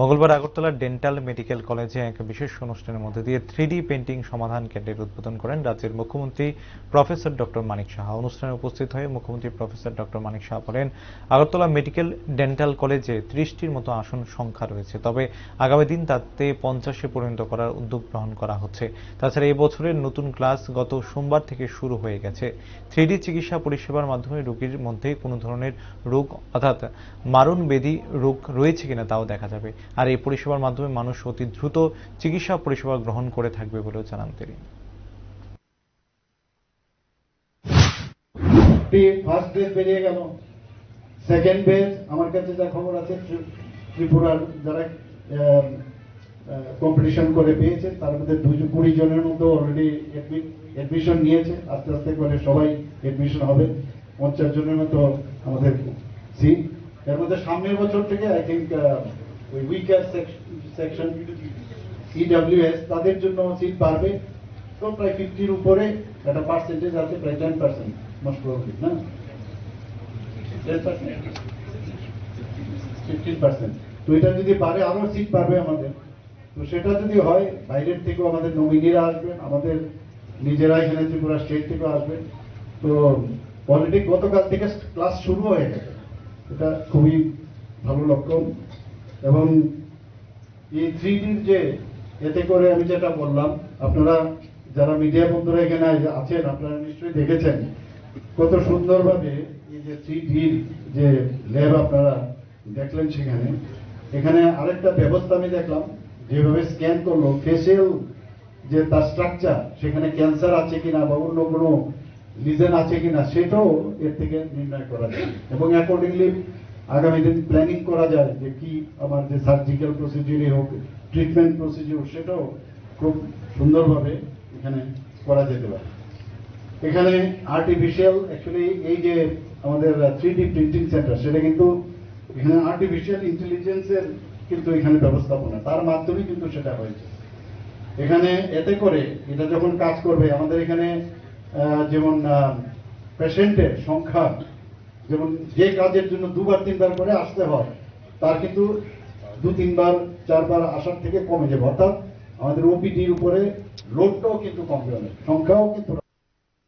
মঙ্গলবার আগরতলার dental medical কলেজে এক বিশেষ অনুষ্ঠানের মধ্যে দিয়ে থ্রিডি পেন্টিং সমাধান কেন্দ্রের উদ্বোধন করেন রাজ্যের মুখ্যমন্ত্রী প্রফেসর ডক্টর মানিক সাহা। অনুষ্ঠানে উপস্থিত হয়ে মুখ্যমন্ত্রী প্রফেসর ডক্টর মানিক সাহা বলেন, আগরতলা মেডিকেল ডেন্টাল কলেজে ত্রিশটির মতো আসন সংখ্যা রয়েছে, তবে আগামী দিন তাতে পঞ্চাশে পরিণত করার উদ্যোগ গ্রহণ করা হচ্ছে। তাছাড়া এই বছরের নতুন ক্লাস গত সোমবার থেকে শুরু হয়ে গেছে। থ্রিডি চিকিৎসা পরিষেবার মাধ্যমে রোগীর মধ্যে কোনো ধরনের রোগ অর্থাৎ মারণ বেদি রোগ রয়েছে কিনা তাও দেখা যাবে। আর এই পরিষেবার মাধ্যমে মানুষ অতি দ্রুত চিকিৎসা পরিষেবা গ্রহণ করে থাকবে বলেও জানান তিনি। ফার্স্ট বেজ বেরিয়ে গেল। সেকেন্ড বেজ আমার কাছে যা খবর আছে ত্রিপুরার যারা কম্পিটিশন করে পেয়েছে, তার মধ্যে দুজন কুড়ি জনের মধ্যে অলরেডি এডমিশন নিয়েছে। আস্তে আস্তে করে সবাই এডমিশন হবে। পঞ্চাশ জনের মতো আমাদের সিট এর মধ্যে সামনের বছর থেকে আই থিঙ্ক ওই উইকার সেকশন ইডাব্লিউএস তাদের জন্য সিট বাড়বে। তো প্রায় ফিফটির উপরে একটা পার্সেন্টেজ আছে, প্রায় টেন পার্সেন্ট মোস্ট প্রবলি না? ফিফটিন পার্সেন্ট তো এটা যদি বাড়ে, আরও সিট বাড়বে আমাদের। তো সেটা যদি হয়, বাইরের থেকেও আমাদের নমিনিরা আসবেন, আমাদের নিজেরা এখানে ত্রিপুরা স্টেট থেকেও আসবে তো অলরেডি গতকাল থেকে ক্লাস শুরু হয়ে গেছে। এটা খুবই ভালো লক্ষণ। এবং এই থ্রি ডির যে, এতে করে আমি যেটা বললাম, আপনারা যারা মিডিয়া বন্ধুরা এখানে আছেন, আপনারা নিশ্চয়ই দেখেছেন কত সুন্দরভাবে এই যে থ্রি ডির যে ল্যাব আপনারা দেখলেন সেখানে। এখানে আরেকটা ব্যবস্থা আমি দেখলাম, যেভাবে স্ক্যান করল ফেসিয়াল যে তার স্ট্রাকচার সেখানে ক্যান্সার আছে কিনা বা অন্য কোনো লিজেন আছে কিনা, সেটাও এর থেকে নির্ণয় করা যায়। এবং অ্যাকর্ডিংলি আগামী দিন প্ল্যানিং করা যায় যে কি আমার যে সার্জিক্যাল প্রসিডিউরই হোক ট্রিটমেন্ট প্রসিডিউর সেটাও খুব সুন্দরভাবে এখানে করা যেতে পারে। এখানে আর্টিফিশিয়াল অ্যাকচুয়ালি এই যে আমাদের থ্রি ডি প্রিন্টিং সেন্টার সেটা কিন্তু এখানে আর্টিফিশিয়াল ইন্টেলিজেন্সের কিন্তু এখানে ব্যবস্থাপনা, তার মাধ্যমে কিন্তু সেটা হয়েছে। এখানে এতে করে এটা যখন কাজ করবে, আমাদের এখানে যেমন পেশেন্টের সংখ্যা যেমন যে কাজের জন্য দুবার, তিনবার করে আসতে হয়, তার কিন্তু দু, তিনবার, চারবার আসার থেকে কমে যাবে। অর্থাৎ আমাদের ওপিডির উপরে লোডটাও কিন্তু কমবে অনেক সংখ্যাও কিন্তু